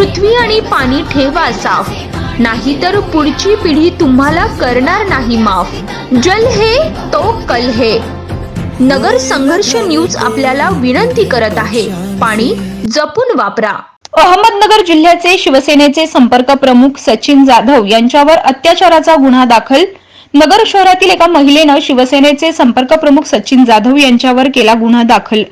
पृथ्वी आणि पाणी ठेवा साफ. नाहीतर पुढची पिढी तुम्हाला करणार नाही माफ. जल हे तो कल हे. नगर संघर्ष न्यूज आपल्याला विनंती करत आहे. पाणी जपून वापरा. अहमदनगर जिल्ह्याचे शिवसेनेचे संपर्क प्रमुख सचिन जाधव यांच्यावर अत्याचाराचा गुन्हा दाखल. नगर शहरातील एका महिलेनं शिवसेनेचे संपर्क प्रमुख सचिन जाधव यांच्यावर केला गुन्हा दाखल.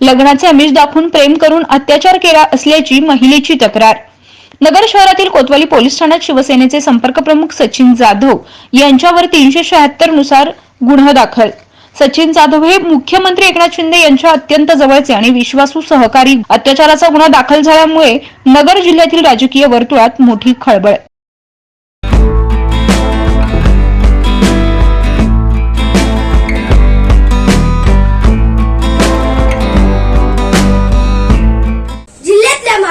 लग्नाचे आमिष दाखवून प्रेम करून अत्याचार केला असल्याची महिलेची तक्रार. नगर शहरातील कोतवाली पोलीस ठाण्यात शिवसेनेचे संपर्क प्रमुख सचिन जाधव यांच्यावर तीनशे शहात्तरनुसार गुन्हा दाखल. सचिन जाधव हे मुख्यमंत्री एकनाथ शिंदे यांच्या अत्यंत जवळचे आणि विश्वासू सहकारी. अत्याचाराचा गुन्हा दाखल झाल्यामुळे नगर जिल्ह्यातील राजकीय वर्तुळात मोठी खळबळ.